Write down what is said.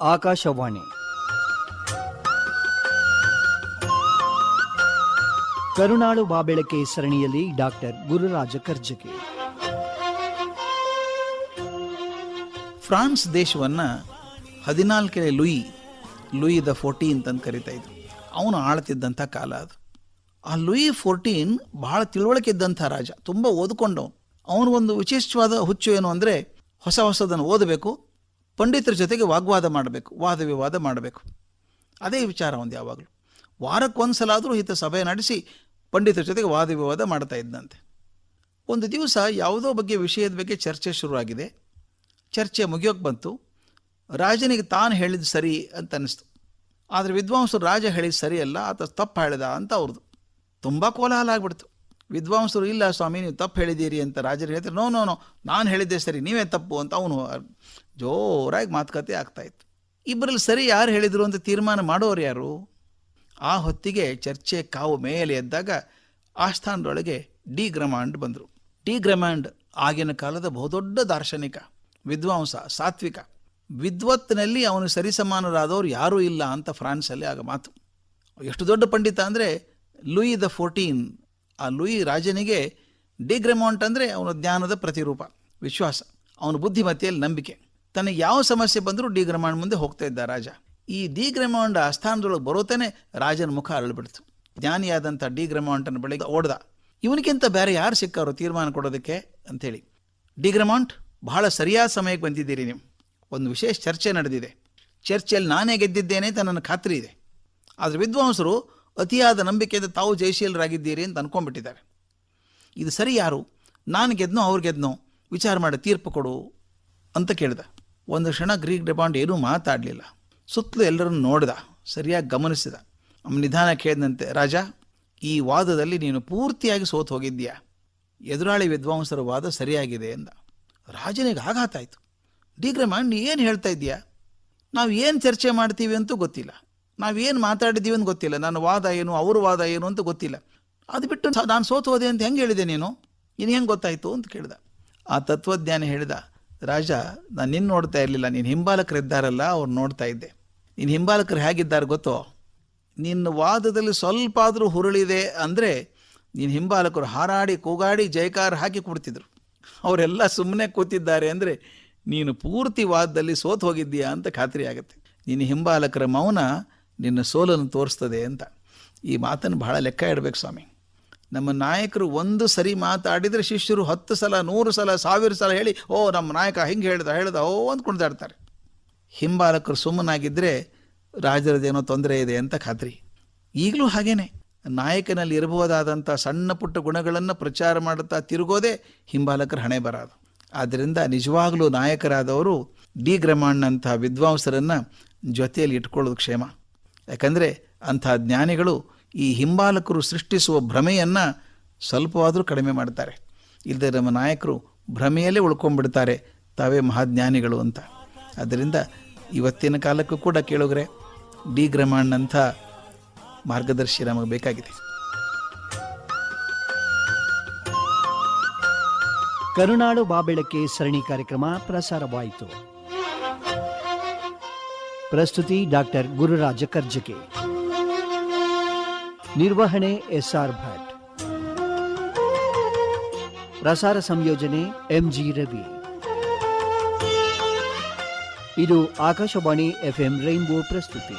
ಆಕಾಶವಾಣಿ. ಕರುಣಾಳು ಬಾಬೆಳಕೆ ಸರಣಿಯಲ್ಲಿ doctor Gururaja Karjagi France ದೇಶವನ್ನು ಹದಿನಾಲ್ಕನೇ ಲೂಯಿ ಲೂಯಿ ದ ಫೋರ್ಟೀನ್ ಅಂತ ಕರಿತಾ ಇದ್ರು. ಅವನು ಆಳ್ತಿದ್ದಂಥ ಕಾಲ ಅದು. ಆ ಲೂಯಿ ಫೋರ್ಟೀನ್ ಬಹಳ ತಿಳುವಳಿಕೆ ಇದ್ದಂಥ ರಾಜ, ತುಂಬ ಓದ್ಕೊಂಡವನು. ಅವನು ಒಂದು ವಿಶಿಷ್ಟವಾದ ಹುಚ್ಚು ಏನು ಅಂದರೆ ಹೊಸ ಹೊಸದನ್ನು ಓದಬೇಕು ಪಂಡಿತರ ಜೊತೆಗೆ ವಾಗ್ವಾದ ಮಾಡಬೇಕು, ವಾದ ವಿವಾದ ಮಾಡಬೇಕು. ಅದೇ ವಿಚಾರ ಒಂದು ಯಾವಾಗಲೂ. ವಾರಕ್ಕೊಂದು ಸಲ ಆದರೂ ಈತ ಸಭೆ ನಡೆಸಿ ಪಂಡಿತರ ಜೊತೆಗೆ ವಾದ ವಿವಾದ ಮಾಡ್ತಾ ಇದ್ದಂತೆ ಒಂದು ದಿವಸ ಯಾವುದೋ ಬಗ್ಗೆ ವಿಷಯದ ಬಗ್ಗೆ ಚರ್ಚೆ ಶುರುವಾಗಿದೆ. ಚರ್ಚೆ ಮುಗಿಯೋಕೆ ಬಂತು. ರಾಜನಿಗೆ ತಾನು ಹೇಳಿದ್ದು ಸರಿ ಅಂತ ಅನ್ನಿಸ್ತು ಆದರೆ ವಿದ್ವಾಂಸರು ರಾಜ ಹೇಳಿದ್ದು ಸರಿಯಲ್ಲ, ಆತ ತಪ್ಪು ಹೇಳಿದ ಅಂತ ಅವ್ರದ್ದು ತುಂಬ ಕೋಲಾಹಲ ಆಗ್ಬಿಡ್ತು. ವಿದ್ವಾಂಸರು, ಇಲ್ಲ ಸ್ವಾಮಿ, ನೀವು ತಪ್ಪು ಹೇಳಿದ್ದೀರಿ ಅಂತ ರಾಜರು ಹೇಳ್ತಾರೆ, ನೋ ನೋ ನೋ, ನಾನು ಹೇಳಿದ್ದೆ ಸರಿ, ನೀವೇ ತಪ್ಪು ಅಂತ ಅವನು ಜೋರಾಗಿ ಮಾತುಕತೆ ಆಗ್ತಾಯಿತ್ತು ಇಬ್ಬರಲ್ಲಿ ಸರಿ ಯಾರು ಹೇಳಿದರು ಅಂತ ತೀರ್ಮಾನ ಮಾಡೋರು ಯಾರು? ಆ ಹೊತ್ತಿಗೆ ಚರ್ಚೆ ಕಾವು ಮೇಲೆ ಎದ್ದಾಗ ಆಸ್ಥಾನದೊಳಗೆ ಡಿ ಗ್ರಮಾಂಡ್ ಬಂದರು. ಡಿ ಗ್ರಮಾಂಡ್ ಆಗಿನ ಕಾಲದ ಬಹುದೊಡ್ಡ ದಾರ್ಶನಿಕ, ವಿದ್ವಾಂಸ, ಸಾತ್ವಿಕ. ವಿದ್ವತ್ನಲ್ಲಿ ಅವನು ಸರಿಸಮಾನರಾದವರು ಯಾರೂ ಇಲ್ಲ ಅಂತ ಫ್ರಾನ್ಸಲ್ಲಿ ಆಗ ಮಾತು. ಎಷ್ಟು ದೊಡ್ಡ ಪಂಡಿತ ಅಂದರೆ ಲೂಯಿ ದ ಫೋರ್ಟೀನ್ ಆ ಲೂಯಿ ರಾಜನಿಗೆ ಡಿಗ್ರೆಮೌಂಟ್ ಅಂದರೆ ಅವನ ಜ್ಞಾನದ ಪ್ರತಿರೂಪ, ವಿಶ್ವಾಸ, ಅವನ ಬುದ್ಧಿಮತ್ತೆಯಲ್ಲಿ ನಂಬಿಕೆ. ತನಗೆ ಯಾವ ಸಮಸ್ಯೆ ಬಂದರೂ ಡಿ ಗ್ರೆಮಾಂಡ್ ಮುಂದೆ ಹೋಗ್ತಾ ಇದ್ದ ರಾಜ. ಈ ಡಿ ಆ ಆಸ್ಥಾನದೊಳಗೆ ಬರೋತೇನೆ ರಾಜನ ಮುಖ ಅರಳಿಬಿಡ್ತು. ಜ್ಞಾನಿಯಾದಂಥ ಡಿ ಗ್ರೆಮಾಂಟನ ಬಳಿಗೆ ಓಡ್ದ. ಇವನಿಗಿಂತ ಬೇರೆ ಯಾರು ಸಿಕ್ಕಾರೋ ತೀರ್ಮಾನ ಕೊಡೋದಕ್ಕೆ ಅಂಥೇಳಿ. ಡಿ ಗ್ರೆಮಾಂಟ್ ಬಹಳ ಸರಿಯಾದ ಸಮಯಕ್ಕೆ ಬಂದಿದ್ದೀರಿ ನೀವು. ಒಂದು ವಿಶೇಷ ಚರ್ಚೆ ನಡೆದಿದೆ. ಚರ್ಚೆಯಲ್ಲಿ ನಾನೇ ಗೆದ್ದಿದ್ದೇನೆ ಅಂತ ನನ್ನ ಖಾತ್ರಿ ಇದೆ. ಆದರೆ ವಿದ್ವಾಂಸರು ಅತಿಯಾದ ನಂಬಿಕೆಯಿಂದ ತಾವು ಜಯಶೀಲರಾಗಿದ್ದೀರಿ ಅಂತ ಅಂದ್ಕೊಂಡ್ಬಿಟ್ಟಿದ್ದಾರೆ ಇದು ಸರಿ ಯಾರು? ನಾನು ಗೆದ್ನೋ, ಅವ್ರು ಗೆದ್ನೋ? ವಿಚಾರ ಮಾಡಿ ತೀರ್ಪು ಕೊಡು ಅಂತ ಕೇಳಿದ. ಒಂದು ಕ್ಷಣ ಗ್ರೀಕ್ ಡೆಬಾಂಡ್ ಏನೂ ಮಾತಾಡಲಿಲ್ಲ. ಸುತ್ತಲೂ ಎಲ್ಲರನ್ನು ನೋಡಿದ, ಸರಿಯಾಗಿ ಗಮನಿಸಿದ. ನಿಧಾನ ಕೇಳಿದಂತೆ, ರಾಜ, ಈ ವಾದದಲ್ಲಿ ನೀನು ಪೂರ್ತಿಯಾಗಿ ಸೋತು ಹೋಗಿದ್ದೀಯಾ? ಎದುರಾಳಿ ವಿದ್ವಾಂಸರ ವಾದ ಸರಿಯಾಗಿದೆ ಎಂದ ರಾಜನಿಗೆ ಆಘಾತ ಆಯಿತು. ಡಿಗ್ರಮಾಂಡ್ ನೀ ಏನು ಹೇಳ್ತಾ ಇದ್ದೀಯಾ? ನಾವು ಏನು ಚರ್ಚೆ ಮಾಡ್ತೀವಿ ಅಂತೂ ಗೊತ್ತಿಲ್ಲ. ನಾವೇನು ಮಾತಾಡಿದ್ದೀವಿ ಅಂತ ಗೊತ್ತಿಲ್ಲ. ನನ್ನ ವಾದ ಏನು, ಅವ್ರ ವಾದ ಏನು ಅಂತ ಗೊತ್ತಿಲ್ಲ. ಅದು ಬಿಟ್ಟು ನಾನು ಸೋತು ಹೋದೆ ಅಂತ ಹೆಂಗೆ ಹೇಳಿದೆ ನೀನು? ಇನ್ನು ಹೆಂಗೆ ಗೊತ್ತಾಯಿತು ಅಂತ ಕೇಳಿದ. ಆ ತತ್ವಜ್ಞಾನಿ ಹೇಳಿದ, ರಾಜ, ನಾನು ನಿನ್ನ ನೋಡ್ತಾ ಇರಲಿಲ್ಲ, ನೀನು ಹಿಂಬಾಲಕರಿದ್ದಾರಲ್ಲ ಅವ್ರು ನೋಡ್ತಾ ಇದ್ದೆ. ನೀನು ಹಿಂಬಾಲಕರು ಹೇಗಿದ್ದಾರೆ ಗೊತ್ತೋ? ನಿನ್ನ ವಾದದಲ್ಲಿ ಸ್ವಲ್ಪ ಆದರೂ ಹುರುಳಿದೆ ಅಂದರೆ ನೀನು ಹಿಂಬಾಲಕರು ಹಾರಾಡಿ, ಕೂಗಾಡಿ ಜೈಕಾರ ಹಾಕಿ ಕೊಡ್ತಿದ್ರು. ಅವರೆಲ್ಲ ಸುಮ್ಮನೆ ಕೂತಿದ್ದಾರೆ ಅಂದರೆ ನೀನು ಪೂರ್ತಿ ವಾದದಲ್ಲಿ ಸೋತು ಹೋಗಿದ್ದೀಯಾ ಅಂತ ಖಾತ್ರಿ ಆಗುತ್ತೆ. ನಿನ್ನ ಹಿಂಬಾಲಕರ ಮೌನ ನಿನ್ನ ಸೋಲನ್ನು ತೋರಿಸ್ತದೆ ಅಂತ. ಈ ಮಾತನ್ನು ಬಹಳ ಲೆಕ್ಕ ಇಡಬೇಕು ಸ್ವಾಮಿ. ನಮ್ಮ ನಾಯಕರು ಒಂದು ಸರಿ ಮಾತಾಡಿದರೆ ಶಿಷ್ಯರು ಹತ್ತು ಸಲ, ನೂರು ಸಲ, ಸಾವಿರ ಸಲ ಹೇಳಿ, ಓ, ನಮ್ಮ ನಾಯಕ ಹಿಂಗೆ ಹೇಳ್ದ ಹೇಳ್ದ, ಓ ಅಂತ ಕುಣಿದಾಡ್ತಾರೆ ಹಿಂಬಾಲಕರು ಸುಮ್ಮನಾಗಿದ್ದರೆ ರಾಜರದೇನೋ ತೊಂದರೆ ಇದೆ ಅಂತ ಖಾತ್ರಿ. ಈಗಲೂ ಹಾಗೇನೆ. ನಾಯಕನಲ್ಲಿ ಇರಬಹುದಾದಂಥ ಸಣ್ಣ ಪುಟ್ಟ ಗುಣಗಳನ್ನು ಪ್ರಚಾರ ಮಾಡುತ್ತಾ ತಿರುಗೋದೇ ಹಿಂಬಾಲಕರ ಹಣೆ ಬರೋದು. ಆದ್ದರಿಂದ ನಿಜವಾಗಲೂ ನಾಯಕರಾದವರು ಡಿ. ಗ್ರಮಾಂಡ್ನಂಥ ವಿದ್ವಾಂಸರನ್ನು ಜೊತೆಯಲ್ಲಿ ಇಟ್ಕೊಳ್ಳೋದು ಕ್ಷೇಮ. ಯಾಕಂದರೆ ಅಂಥ ಜ್ಞಾನಿಗಳು ಈ ಹಿಂಬಾಲಕರು ಸೃಷ್ಟಿಸುವ ಭ್ರಮೆಯನ್ನು ಸ್ವಲ್ಪವಾದರೂ ಕಡಿಮೆ ಮಾಡ್ತಾರೆ. ಇಲ್ಲದೆ ನಮ್ಮ ನಾಯಕರು ಭ್ರಮೆಯಲ್ಲೇ ಉಳ್ಕೊಂಡ್ಬಿಡ್ತಾರೆ ತಾವೇ ಮಹಾಜ್ಞಾನಿಗಳು ಅಂತ. ಅದರಿಂದ ಇವತ್ತಿನ ಕಾಲಕ್ಕೂ ಕೂಡ ಕೇಳಿದ್ರೆ ಡಿ ಗ್ರಮಾಂಡ್ನಂಥ ಮಾರ್ಗದರ್ಶಿ ನಮಗೆ ಬೇಕಾಗಿದೆ. ಕರುಣಾಳು ಬಾಬೆಳಕೆ ಸರಣಿ ಕಾರ್ಯಕ್ರಮ ಪ್ರಸಾರವಾಯಿತು. ಪ್ರಸ್ತುತಿ ಡಾಕ್ಟರ್ ಗುರುರಾಜ ಕರ್ಜಗೆ ನಿರ್ವಹಣೆ ಎಸ್ಆರ್ ಭಟ್. ಪ್ರಸಾರ ಸಂಯೋಜನೆ ಎಂಜಿ ರವಿ. ಇದು ಆಕಾಶವಾಣಿ ಎಫ್ಎಂ ರೈನ್ಬೋ ಪ್ರಸ್ತುತಿ.